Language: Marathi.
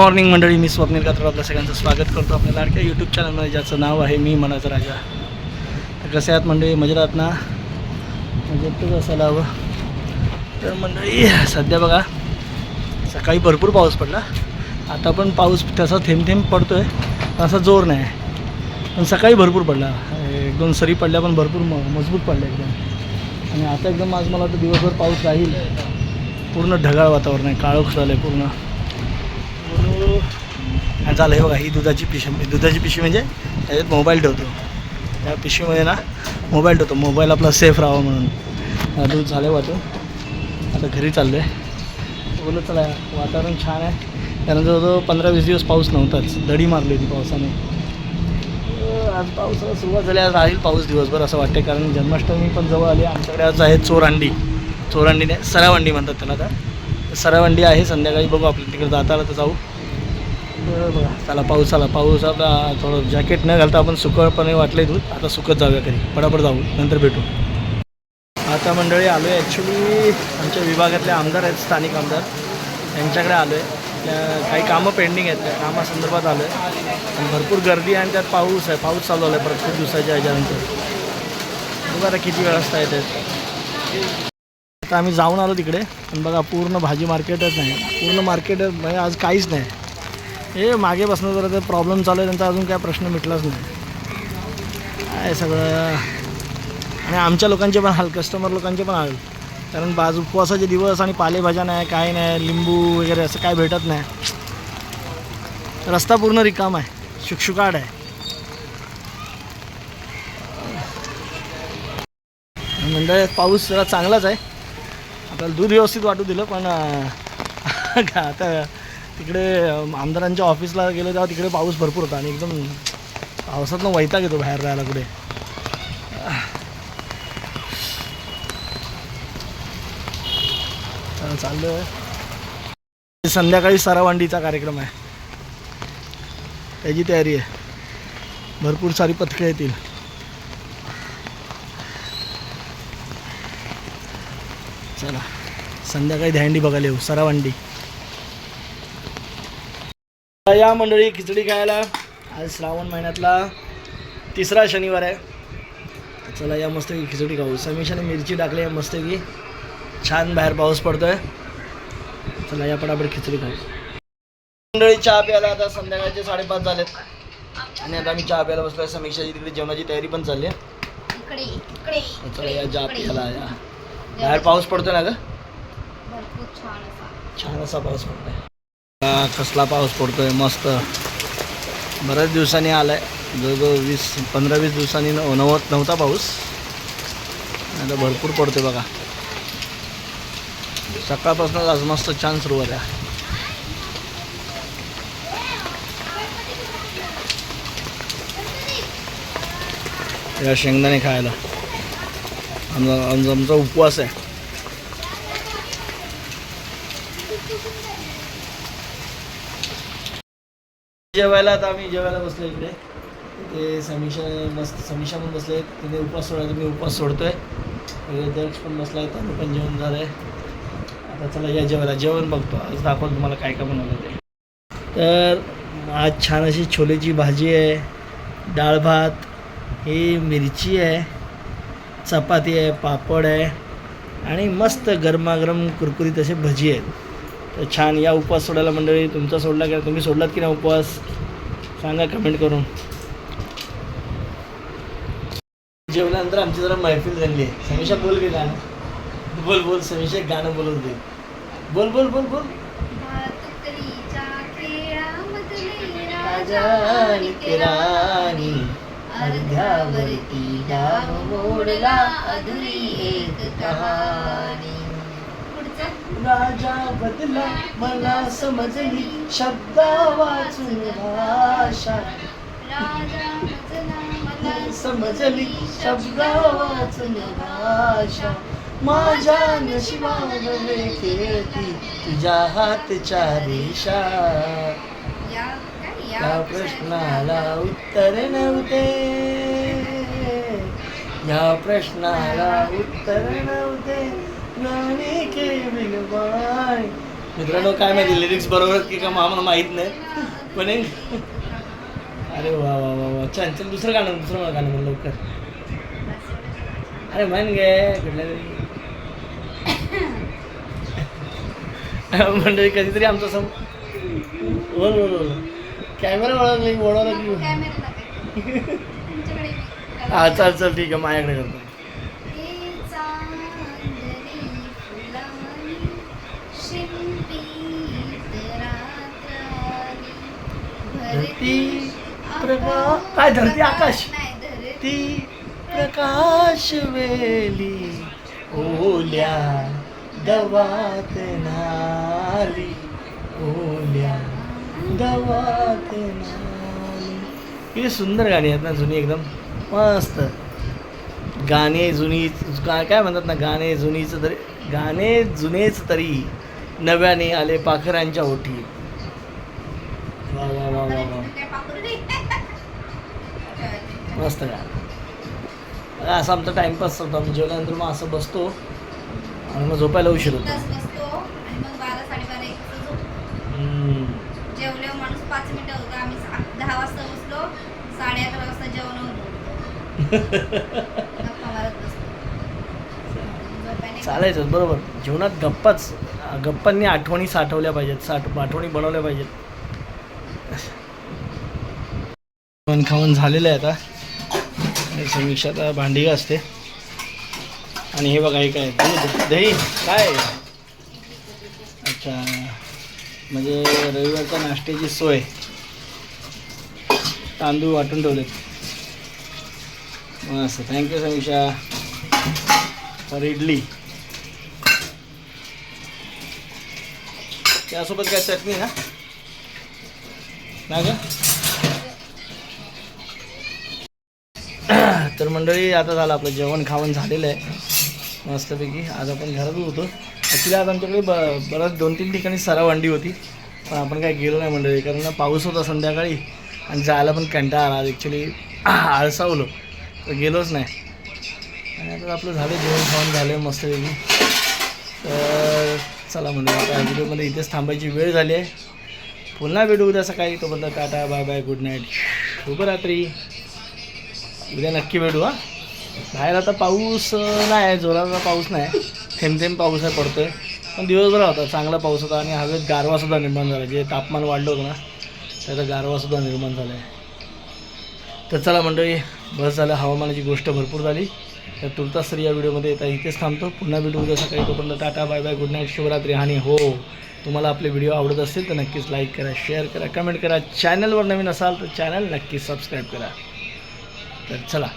मॉर्निंग मंडळी मी स्वप्नील कात्र आपल्या सगळ्यांचं स्वागत करतो आपल्या लाडक्या यूट्यूब चॅनलमध्ये ज्याचं नाव आहे मी मनाचा राजा. तर कसे आहात मंडळी? मजेत ना? म्हणजे मजेतच असायला हवं. तर मंडळी सध्या बघा सकाळी भरपूर पाऊस पडला. आता पण पाऊस तसा थेंब थेंब पडतो आहे असा जोर नाही. पण सकाळी भरपूर पडला. एक दोन सरी पडल्या पण भरपूर म मजबूत पडल्या एकदम. आणि आता एकदम आज मला वाटतं दिवसभर पाऊस राहील. पूर्ण ढगाळ वातावरण आहे काळोख झालं आहे पूर्ण. आणि आहे हे बघा ही दुधाची पिशवी दुधाची पिशवी म्हणजे त्याच्यात मोबाईल ठेवतो. त्या पिशवीमध्ये ना मोबाईल ठेवतो. मोबाईल आपला सेफ राहावा म्हणून. दूध झालं वाटून आता घरी चाललो आहे बोलत चला वातावरण छान आहे. त्यानंतर जवळजवळ पंधरा वीस दिवस पाऊस नव्हताच. दडी मारली होती पावसाने. आज पावसाला सुरुवात झाली. आज राहील पाऊस दिवसभर असं वाटते कारण जन्माष्टमी पण जवळ आली. आमच्याकडे आज आहे चोरांडी. चोरांडीने सरावंडी म्हणतात त्याला आता. सरावंडी आहे. संध्याकाळी बघू आपल्या तिकडे जाताला तर जाऊ. बरं बघा चला पाऊस आला. पाऊस आपला थोडं जॅकेट न घालता आपण सुकळपणे वाटले दूध. आता सुकत जाऊया घरी. पडापड जाऊ. नंतर भेटू. आता मंडळी आलो आहे ॲक्च्युली आमच्या विभागातले आमदार आहेत स्थानिक आमदार. यांच्याकडे आलो आहे काही कामं पेंडिंग आहेत. त्या कामासंदर्भात आलो आहे आणि भरपूर गर्दी आहे आणि त्यात पाऊस आहे. पाऊस चालू आला आहे प्रत्येक दिवसाच्या ह्याच्यानंतर. बघा आता किती वेळ असता येते आता आम्ही जाऊन आलो तिकडे. पण बघा पूर्ण भाजी मार्केटच नाही. पूर्ण मार्केट म्हणजे आज काहीच नाही. हे मागे बसणं जरा ते प्रॉब्लेम चालू आहे त्यांचा अजून काय प्रश्न मिटलाच नाही. काय सगळं? आणि आमच्या लोकांचे पण हाल कस्टमर लोकांचे पण हाल. कारण बाजू उपवासाचे दिवस आणि पालेभाज्या नाही काय नाही लिंबू वगैरे असं काय भेटत नाही. रस्ता पूर्ण रिकाम आहे शुकशुकाट आहे. म्हणजे पाऊस जरा चांगलाच आहे. आपल्याला दूध व्यवस्थित वाटू दिलं पण आता तिकडे आमदारांच्या ऑफिसला गेलो तेव्हा तिकडे पाऊस भरपूर होता आणि एकदम पावसातनं वैताग येतो बाहेर राहायला कुठे. तर चाललो आहे संध्याकाळी सरावांडीचा कार्यक्रम आहे. त्याची तयारी आहे. भरपूर सारी पथकं येतील. चला संध्याकाळी ध्यांडी बघायला येऊ. सरावंडी. या मंडळी खिचडी खायला. आज श्रावण महिन्यातला तिसरा शनिवार आहे. चला या मस्तपैकी खिचडी खाऊ. समीशाने मिरची टाकली आहे मस्तपैकी छान बाहेर पाऊस पडतोय. चला या पटापट खिचडी खाऊ. मंडळी चहा प्यायला आता संध्याकाळचे साडेपाच झालेत. आणि आता आम्ही चहा प्यायला बसलोय. समीक्षाची तिकडे जेवणाची तयारी पण चालली आहे. चला या चहा. प्यायला या. बाहेर पाऊस पडतोय ना ग? छान असा पाऊस पडतोय. कसला पाऊस पडतोय मस्त. बऱ्याच दिवसांनी आलाय. जवळजवळ वीस पंधरा वीस दिवसांनी नव्हत नव्हता पाऊस. आता भरपूर पडतो बघा. सकाळपासूनच आज मस्त छान सुरुवात आहे. या शेंगदाणे खायला. आमचा आमचा उपवास आहे. जेवायला आता आम्ही जेवायला बसलो इकडे. ते समीक्षा मस्त समीक्षा पण बसले तिने उपवास सोडायचा मी उपवास सोडतोय. म्हणजे दक्ष पण बसलाय त्यानं पण जेवण झालं आहे आता चला या जेवायला. जेवण बघतो. आज दाखवून तुम्हाला काय काय बनवलं ते. तर आज छान अशी छोलेची भाजी आहे डाळ भात ही मिरची आहे चपाती आहे पापड आहे आणि मस्त गरमागरम कुरकुरीत असे भजी आहेत. छान या उपवास सोडायला मंडळी तुमचा सोडला का? तुम्ही सोडलात की नाही उपवास? सांगा कमेंट करून. जेवल्यानंतर आमची जरा मैफिल झाली. आहे समीक्षा बोल गे गाणं. बोल बोल समीक्षा गाणं बोलून दे बोल बोल बोल बोल. अर्ध्यावरती डाव मोडला अधुरी एक कहाणी. राजा बदला मला समजली. शब्दा वाचून भाषा समजली. शब्दा वाचून भाषा. माझ्या नशिबावर खेळती तुझ्या हातच्या रेषा. या प्रश्नाला उत्तर नव्हते. या प्रश्नाला उत्तर नव्हते. मित्रांनो काय माहिती लिरिक्स बरोबर आहेत की का आम्हाला माहीत नाही. पण एक अरे वा वा वा वा. छान चल दुसरं गाणं दुसरं मला गाणं म्हण लवकर. अरे म्हण गे कुठल्या तरी. म्हणजे कधीतरी आमचं सम बोल बोल बोल. कॅमेरा वळवला की वळवला की. हा चल चल ठीक आहे माझ्याकडे करतो. धरती प्रभा काय धरती? आकाश. ती प्रकाश वेली ओल्या दवात नाली. ओल्या दवात नाली. किती सुंदर गाणी आहेत ना जुनी एकदम मस्त. गाणे जुनी गा- काय म्हणतात ना गाणे जुनीचं तरी गाणे जुनेच तरी नव्याने आले पाखरांच्या ओठी वा वा वा वा वा काय पाखरुडी? मस्त का असं आमचा टाइमपास होता. आम्ही जेवल्यानंतर मग असं बसतो. आणि मग झोपायला उशीर होतो. चालायचं बरोबर. जीवनात गप्पाच गप्पांनी आठवणी साठवल्या पाहिजेत. साठ आठवणी बनवल्या पाहिजेत. खाऊन झालेलं आहे आता. आणि समीक्षा आता भांडी असते. आणि हे बघा हे काय दूध दही काय? अच्छा. म्हणजे रविवारच्या नाश्त्याची सोय. तांदूळ वाटून ठेवलेत. मस्त. Thank you Samiksha. For idli. त्यासोबत काय चटणी ना? ना मंडळी आता झालं आपलं जेवण खावण झालेलं आहे. मस्तपैकी आज आपण घरातच होतो. ॲक्च्युली आज आमच्याकडे ब बऱ्याच दोन तीन ठिकाणी सराव अंडी होती. पण आपण काय गेलो नाही मंडळी कारण पाऊस होता संध्याकाळी आणि जायला पण कंटाळा आला. ॲक्च्युली आळसावलो तर गेलोच नाही. आणि आता आपलं झालं जेवण खावण झालं आहे मस्तपैकी. तर चला म्हणजे आता व्हिडिओमध्ये इथेच थांबायची वेळ झाली आहे. पुन्हा भेटू उद्या सकाळी. तोपर्यंत tata bye bye good night. शुभरात्री. उद्या नक्की भेटू हा. बाहेर आता पाऊस नाही आहे जोराचा पाऊस नाही थेंब थेंब पाऊस आहे पडतो आहे पण दिवसभर होता चांगला पाऊस होता आणि हवेत गारवासुद्धा निर्माण झाला. जे तापमान वाढलं होतं ना त्याचा गारवासुद्धा निर्माण झाला आहे. तर चला मंडळी बस झालं हवामानाची गोष्ट भरपूर झाली. तर तुर्तास तर या व्हिडिओमध्ये येता इथेच थांबतो. पुन्हा भेटू उद्या सकाळी. तोपर्यंत tata bye bye good night Shivratri आणि हो तुम्हाला आपले व्हिडिओ आवडत असतील तर नक्कीच लाईक करा शेअर करा कमेंट करा. चॅनलवर नवीन असाल तर चॅनल नक्कीच सबस्क्राईब करा. तर चला